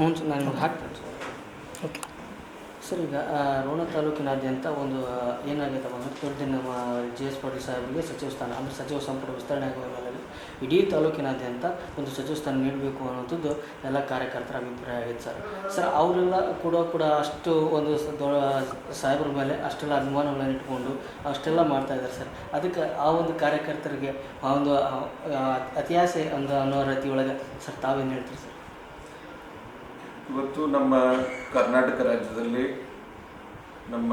ಹ್ಞೂ ಸರ್ ನಾನು ನಿಮ್ಗೆ ಹಾಕ್ತೇನೆ ಸರ್. ಓಕೆ. ಸರ್ ಈಗ ರೋಣ ತಾಲೂಕಿನಾದ್ಯಂತ ಒಂದು ಏನಾಗೈತೆ ಅಂದರೆ ದೊಡ್ಡ ನಮ್ಮ ಜಿ ಎಸ್ ಪಾಟೀಲ್ ಸಾಹೇಬರಿಗೆ ಸಚಿವ ಸ್ಥಾನ ಅಂದರೆ ಸಚಿವ ಸಂಪುಟ ವಿಸ್ತರಣೆ ಆಗುವ ಹಿನ್ನೆಲೆಯಲ್ಲಿ ಇಡೀ ತಾಲೂಕಿನಾದ್ಯಂತ ಒಂದು ಸಚಿವ ಸ್ಥಾನ ನೀಡಬೇಕು ಅನ್ನೋಂಥದ್ದು ಎಲ್ಲ ಕಾರ್ಯಕರ್ತರ ಅಭಿಪ್ರಾಯ ಆಗಿದೆ ಸರ್. ಸರ್ ಅವರೆಲ್ಲ ಕೂಡ ಕೂಡ ಅಷ್ಟು ಒಂದು ಸಾಹೇಬರ ಮೇಲೆ ಅಷ್ಟೆಲ್ಲ ಅಭಿಮಾನಗಳನ್ನು ಇಟ್ಕೊಂಡು ಅಷ್ಟೆಲ್ಲ ಮಾಡ್ತಾ ಇದ್ದಾರೆ ಸರ್. ಅದಕ್ಕೆ ಆ ಒಂದು ಕಾರ್ಯಕರ್ತರಿಗೆ ಆ ಒಂದು ಅತಿಯಾಸೆ ಒಂದು ಅನ್ನೋ ರೀತಿ ಒಳಗೆ ಸರ್ ತಾವೇನು ಹೇಳ್ತೀರಿ ಸರ್? ಇವತ್ತು ನಮ್ಮ ಕರ್ನಾಟಕ ರಾಜ್ಯದಲ್ಲಿ ನಮ್ಮ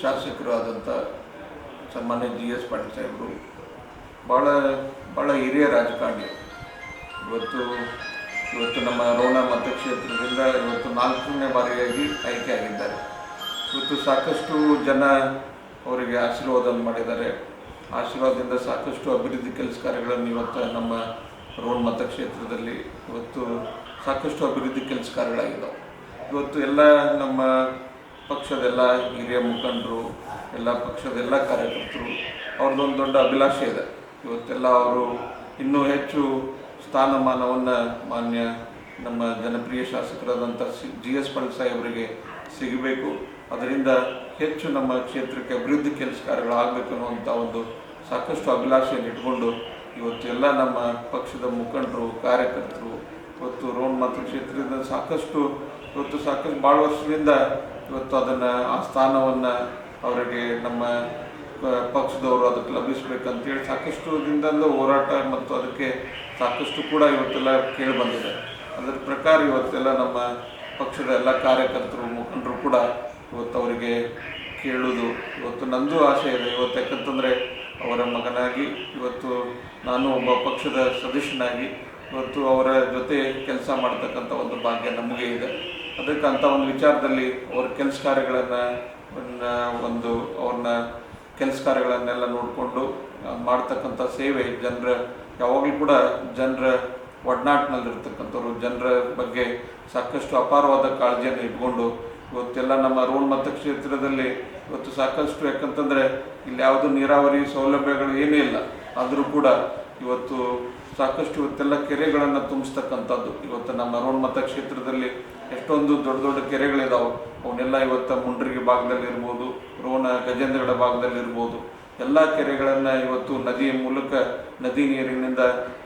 ಶಾಸಕರು ಆದಂಥ ಸನ್ಮಾನ್ಯ ಜಿ ಎಸ್ ಪಾಟೀಲ್ ಸಾಹೇಬರು ಭಾಳ ಭಾಳ ಹಿರಿಯ ರಾಜಕಾರಣಿ. ಇವತ್ತು ಇವತ್ತು ನಮ್ಮ ರೋಣ ಮತಕ್ಷೇತ್ರದಿಂದ ಇವತ್ತು ನಾಲ್ಕನೇ ಬಾರಿಯಾಗಿ ಆಯ್ಕೆ ಆಗಿದ್ದಾರೆ. ಇವತ್ತು ಸಾಕಷ್ಟು ಜನ ಅವರಿಗೆ ಆಶೀರ್ವಾದ ಮಾಡಿದ್ದಾರೆ. ಆಶೀರ್ವಾದದಿಂದ ಸಾಕಷ್ಟು ಅಭಿವೃದ್ಧಿ ಕೆಲಸ ಕಾರ್ಯಗಳನ್ನು ಇವತ್ತು ನಮ್ಮ ರೋಡ್ ಮತಕ್ಷೇತ್ರದಲ್ಲಿ ಇವತ್ತು ಸಾಕಷ್ಟು ಅಭಿವೃದ್ಧಿ ಕೆಲಸ ಕಾರ್ಯಗಳಾಗಿದ್ದಾವೆ. ಇವತ್ತು ಎಲ್ಲ ನಮ್ಮ ಪಕ್ಷದೆಲ್ಲ ಹಿರಿಯ ಮುಖಂಡರು, ಎಲ್ಲ ಪಕ್ಷದ ಎಲ್ಲ ಕಾರ್ಯಕರ್ತರು, ಅವ್ರದ್ದೊಂದು ದೊಡ್ಡ ಅಭಿಲಾಷೆ ಇದೆ. ಇವತ್ತೆಲ್ಲ ಅವರು ಇನ್ನೂ ಹೆಚ್ಚು ಸ್ಥಾನಮಾನವನ್ನು ಮಾನ್ಯ ನಮ್ಮ ಜನಪ್ರಿಯ ಶಾಸಕರಾದಂಥ ಸಿ, ಜಿ ಎಸ್ ಪಳಸಾಯಿ ಸಾಹೇಬರಿಗೆ ಸಿಗಬೇಕು. ಅದರಿಂದ ಹೆಚ್ಚು ನಮ್ಮ ಕ್ಷೇತ್ರಕ್ಕೆ ಅಭಿವೃದ್ಧಿ ಕೆಲಸ ಕಾರ್ಯಗಳು ಆಗಬೇಕು ಅನ್ನುವಂಥ ಒಂದು ಸಾಕಷ್ಟು ಅಭಿಲಾಷೆಯನ್ನು ಇಟ್ಕೊಂಡು ಇವತ್ತು ಎಲ್ಲ ನಮ್ಮ ಪಕ್ಷದ ಮುಖಂಡರು, ಕಾರ್ಯಕರ್ತರು, ಇವತ್ತು ರೋಡ್ ಮತಕ್ಷೇತ್ರದಿಂದ ಸಾಕಷ್ಟು, ಇವತ್ತು ಸಾಕಷ್ಟು ಭಾಳ ವರ್ಷದಿಂದ ಇವತ್ತು ಅದನ್ನು, ಆ ಸ್ಥಾನವನ್ನು ಅವರಿಗೆ ನಮ್ಮ ಪಕ್ಷದವರು ಅದಕ್ಕೆ ಲಭಿಸಬೇಕಂತೇಳಿ ಸಾಕಷ್ಟು ದಿನದಿಂದ ಹೋರಾಟ ಮತ್ತು ಅದಕ್ಕೆ ಸಾಕಷ್ಟು ಕೂಡ ಇವತ್ತೆಲ್ಲ ಕೇಳಿ ಬಂದಿದೆ. ಅದರ ಪ್ರಕಾರ ಇವತ್ತೆಲ್ಲ ನಮ್ಮ ಪಕ್ಷದ ಎಲ್ಲ ಕಾರ್ಯಕರ್ತರು, ಮುಖಂಡರು ಕೂಡ ಇವತ್ತು ಅವರಿಗೆ ಕೇಳೋದು ಇವತ್ತು ನಂದು ಆಸೆ ಇದೆ. ಇವತ್ತು ಯಾಕಂತಂದರೆ ಅವರ ಮಗನಾಗಿ, ಇವತ್ತು ನಾನು ಒಬ್ಬ ಪಕ್ಷದ ಸದಸ್ಯನಾಗಿ, ಇವತ್ತು ಅವರ ಜೊತೆ ಕೆಲಸ ಮಾಡ್ತಕ್ಕಂಥ ಒಂದು ಭಾಗ್ಯ ನಮಗೆ ಇದೆ. ಅದಕ್ಕೆ ಅಂಥ ಒಂದು ವಿಚಾರದಲ್ಲಿ ಅವರ ಕೆಲಸ ಕಾರ್ಯಗಳನ್ನು ಒಂದು, ಅವ್ರನ್ನ ಕೆಲಸ ಕಾರ್ಯಗಳನ್ನೆಲ್ಲ ನೋಡಿಕೊಂಡು ಮಾಡ್ತಕ್ಕಂಥ ಸೇವೆ ಜನರ, ಯಾವಾಗಲೂ ಕೂಡ ಜನರ ಒಡನಾಟಿನಲ್ಲಿರ್ತಕ್ಕಂಥವ್ರು, ಜನರ ಬಗ್ಗೆ ಸಾಕಷ್ಟು ಅಪಾರವಾದ ಕಾಳಜಿಯನ್ನು ಇಟ್ಕೊಂಡು ಇವತ್ತೆಲ್ಲ ನಮ್ಮ ರೋಣ ಮತಕ್ಷೇತ್ರದಲ್ಲಿ ಇವತ್ತು ಸಾಕಷ್ಟು ಯಾಕಂತಂದರೆ ಇಲ್ಲಿ ಯಾವುದು ನೀರಾವರಿ ಸೌಲಭ್ಯಗಳು ಏನೂ ಇಲ್ಲ. ಆದರೂ ಕೂಡ ಇವತ್ತು ಸಾಕಷ್ಟು ಇವತ್ತೆಲ್ಲ ಕೆರೆಗಳನ್ನು ತುಂಬಿಸ್ತಕ್ಕಂಥದ್ದು. ಇವತ್ತು ನಮ್ಮ ರೋಣ ಮತಕ್ಷೇತ್ರದಲ್ಲಿ ಎಷ್ಟೊಂದು ದೊಡ್ಡ ದೊಡ್ಡ ಕೆರೆಗಳಿದಾವೆ. ಅವನ್ನೆಲ್ಲ ಇವತ್ತು ಮುಂಡ್ರಿಗೆ ಭಾಗದಲ್ಲಿ ಇರ್ಬೋದು ರೋಣ ಗಜೇಂದ್ರಗಡ ಭಾಗದಲ್ಲಿ ಇರ್ಬೋದು ಎಲ್ಲ ಕೆರೆಗಳನ್ನು ಇವತ್ತು ನದಿಯ ಮೂಲಕ ನದಿ ನೀರಿನಿಂದ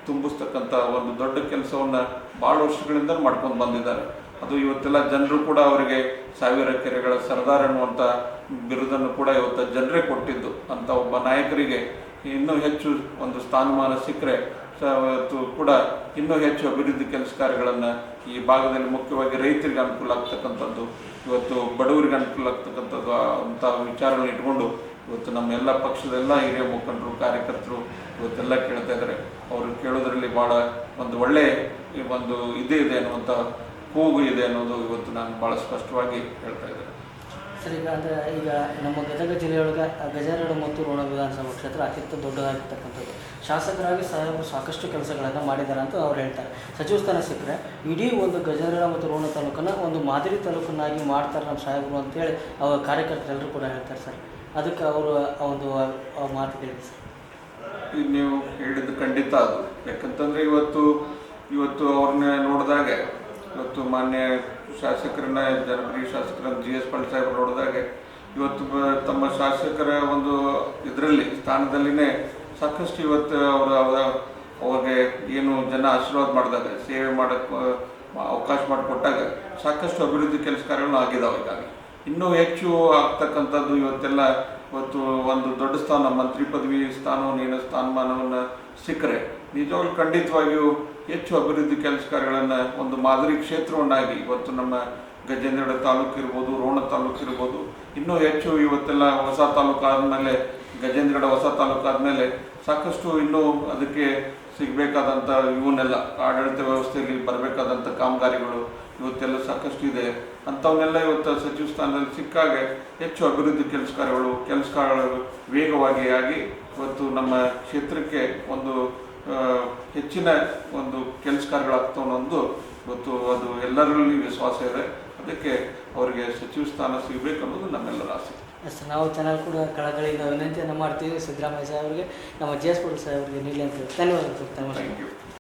ತುಂಬಿಸ್ತಕ್ಕಂಥ ಒಂದು ದೊಡ್ಡ ಕೆಲಸವನ್ನು ಭಾಳ ವರ್ಷಗಳಿಂದ ಮಾಡ್ಕೊಂಡು ಬಂದಿದ್ದಾರೆ. ಅದು ಇವತ್ತೆಲ್ಲ ಜನರು ಕೂಡ ಅವರಿಗೆ ಸಾವಿರ ಕೆರೆಗಳ ಸರ್ದಾರ್ ಅನ್ನುವಂಥ ಬಿರುದನ್ನು ಕೂಡ ಇವತ್ತು ಜನರೇ ಕೊಟ್ಟಿದ್ದು. ಅಂತ ಒಬ್ಬ ನಾಯಕರಿಗೆ ಇನ್ನೂ ಹೆಚ್ಚು ಒಂದು ಸ್ಥಾನಮಾನ ಸಿಕ್ಕರೆ ಕೂಡ ಇನ್ನೂ ಹೆಚ್ಚು ಅಭಿವೃದ್ಧಿ ಕೆಲಸ ಕಾರ್ಯಗಳನ್ನು ಈ ಭಾಗದಲ್ಲಿ ಮುಖ್ಯವಾಗಿ ರೈತರಿಗೆ ಅನುಕೂಲ ಆಗ್ತಕ್ಕಂಥದ್ದು, ಇವತ್ತು ಬಡವರಿಗೆ ಅನುಕೂಲ ಆಗ್ತಕ್ಕಂಥದ್ದು ಅಂತ ವಿಚಾರಗಳನ್ನ ಇಟ್ಕೊಂಡು ಇವತ್ತು ನಮ್ಮ ಎಲ್ಲ ಪಕ್ಷದ ಎಲ್ಲ ಹಿರಿಯ ಮುಖಂಡರು, ಕಾರ್ಯಕರ್ತರು ಇವತ್ತೆಲ್ಲ ಕೇಳ್ತಾ ಇದ್ದಾರೆ. ಅವರು ಕೇಳೋದ್ರಲ್ಲಿ ಭಾಳ ಒಂದು ಒಳ್ಳೆ ಈ ಒಂದು ಇದೇ ಇದೆ ಅನ್ನುವಂಥ ಕೂಗು ಇದೆ ಅನ್ನೋದು ಇವತ್ತು ನಾನು ಭಾಳ ಸ್ಪಷ್ಟವಾಗಿ ಹೇಳ್ತಾ ಇದ್ದೇನೆ. ಸರ್ ಈಗ ಅಂದರೆ ಈಗ ನಮ್ಮ ಗದಗ ಜಿಲ್ಲೆಯೊಳಗೆ ಗಜೇರಡು ಮತ್ತು ರೋಣ ವಿಧಾನಸಭಾ ಕ್ಷೇತ್ರ ಅತ್ಯಂತ ದೊಡ್ಡದಾಗಿರ್ತಕ್ಕಂಥದ್ದು. ಶಾಸಕರಾಗಿ ಸಾಹೇಬರು ಸಾಕಷ್ಟು ಕೆಲಸಗಳನ್ನು ಮಾಡಿದ್ದಾರೆ ಅಂತ ಅವ್ರು ಹೇಳ್ತಾರೆ. ಸಚಿವ ಸ್ಥಾನ ಸಿಕ್ಕರೆ ಇಡೀ ಒಂದು ಗಜೇರಡ ಮತ್ತು ರೋಣ ತಾಲೂಕನ್ನು ಒಂದು ಮಾದರಿ ತಾಲೂಕನ್ನಾಗಿ ಮಾಡ್ತಾರೆ ನಮ್ಮ ಸಾಹೇಬರು ಅಂತೇಳಿ ಅವರ ಕಾರ್ಯಕರ್ತರೆಲ್ಲರೂ ಕೂಡ ಹೇಳ್ತಾರೆ ಸರ್. ಅದಕ್ಕೆ ಅವರು ಒಂದು ಮಾತು ಕೇಳಿದೆ ಸರ್. ಈಗ ನೀವು ಹೇಳಿದ್ದು ಖಂಡಿತ ಅದು. ಯಾಕಂತಂದರೆ ಇವತ್ತು ಇವತ್ತು ಅವ್ರನ್ನ ನೋಡಿದಾಗ ಇವತ್ತು ಮಾನ್ಯ ಶಾಸಕರನ್ನ ಜನಪ್ರಿಯ ಶಾಸಕರನ್ನ ಜಿ ಎಸ್ ಪಾಟೀಲ್ ಸಾಹೇಬ್ ನೋಡಿದಾಗ, ಇವತ್ತು ತಮ್ಮ ಶಾಸಕರ ಒಂದು ಇದರಲ್ಲಿ, ಸ್ಥಾನದಲ್ಲಿನೇ ಸಾಕಷ್ಟು ಇವತ್ತು ಅವರ ಅವರ, ಅವ್ರಿಗೆ ಏನು ಜನ ಆಶೀರ್ವಾದ ಮಾಡಿದಾಗ, ಸೇವೆ ಮಾಡೋಕ್ಕೆ ಅವಕಾಶ ಮಾಡಿಕೊಟ್ಟಾಗ ಸಾಕಷ್ಟು ಅಭಿವೃದ್ಧಿ ಕೆಲಸ ಕಾರ್ಯಗಳು ಆಗಿದ್ದಾವೆ ಈಗಾಗಲೇ. ಇನ್ನೂ ಹೆಚ್ಚು ಆಗ್ತಕ್ಕಂಥದ್ದು ಇವತ್ತೆಲ್ಲ ಇವತ್ತು ಒಂದು ದೊಡ್ಡ ಸ್ಥಾನ, ಮಂತ್ರಿ ಪದವಿ ಸ್ಥಾನವನ್ನು, ಏನೋ ಸ್ಥಾನಮಾನವನ್ನು ಸಿಕ್ಕರೆ ನಿಜವಾಗ್ಲೂ ಖಂಡಿತವಾಗಿಯೂ ಹೆಚ್ಚು ಅಭಿವೃದ್ಧಿ ಕೆಲಸ ಕಾರ್ಯಗಳನ್ನು ಒಂದು ಮಾದರಿ ಕ್ಷೇತ್ರವನ್ನಾಗಿ ಇವತ್ತು ನಮ್ಮ ಗಜೇಂದ್ರಗಡ ತಾಲೂಕು ಇರ್ಬೋದು, ರೋಣ ತಾಲೂಕು ಇರ್ಬೋದು, ಇನ್ನೂ ಹೆಚ್ಚು ಇವತ್ತೆಲ್ಲ ಹೊಸ ತಾಲೂಕು ಆದಮೇಲೆ ಗಜೇಂದ್ರಗಡ ಹೊಸ ತಾಲೂಕು ಆದಮೇಲೆ ಸಾಕಷ್ಟು ಇನ್ನೂ ಅದಕ್ಕೆ ಸಿಗಬೇಕಾದಂಥ ಇವನ್ನೆಲ್ಲ ಆಡಳಿತ ವ್ಯವಸ್ಥೆಯಲ್ಲಿ ಬರಬೇಕಾದಂಥ ಕಾಮಗಾರಿಗಳು ಇವತ್ತೆಲ್ಲ ಸಾಕಷ್ಟು ಇದೆ. ಅಂಥವನ್ನೆಲ್ಲ ಇವತ್ತು ಸಚಿವ ಸ್ಥಾನದಲ್ಲಿ ಸಿಕ್ಕಾಗ ಹೆಚ್ಚು ಅಭಿವೃದ್ಧಿ ಕೆಲಸ ಕಾರ್ಯಗಳು ಕೆಲಸ ಕಾರ್ಯಗಳು ವೇಗವಾಗಿ ಆಗಿ ಇವತ್ತು ನಮ್ಮ ಕ್ಷೇತ್ರಕ್ಕೆ ಒಂದು ಹೆಚ್ಚಿನ ಒಂದು ಕೆಲಸ ಕಾರ್ಯಗಳಾಗ್ತವೆ ಅನ್ನೋದು ಇವತ್ತು ಅದು ಎಲ್ಲರಲ್ಲಿ ವಿಶ್ವಾಸ ಇದೆ. ಅದಕ್ಕೆ ಅವರಿಗೆ ಸಚಿವ ಸ್ಥಾನ ಸಿಗಬೇಕು ಅನ್ನೋದು ನಮ್ಮೆಲ್ಲರ ಆಸೆ. ಎಸ್ ನಾವು ಚೆನ್ನಾಗಿ ಕೂಡ ಕಳಕಳಿಯಿಂದ ವಿನಂತಿಯನ್ನು ಮಾಡ್ತೀವಿ. ಸಿದ್ದರಾಮಯ್ಯ ಸಾಹೇಬ್ರಿಗೆ ನಮ್ಮ ಜೆ ಎಸ್ ಪುರ ಸಾಹೇಬ್ರಿಗೆ ನೀಡಿ ಅಂತ ಧನ್ಯವಾದ ಥ್ಯಾಂಕ್ ಯು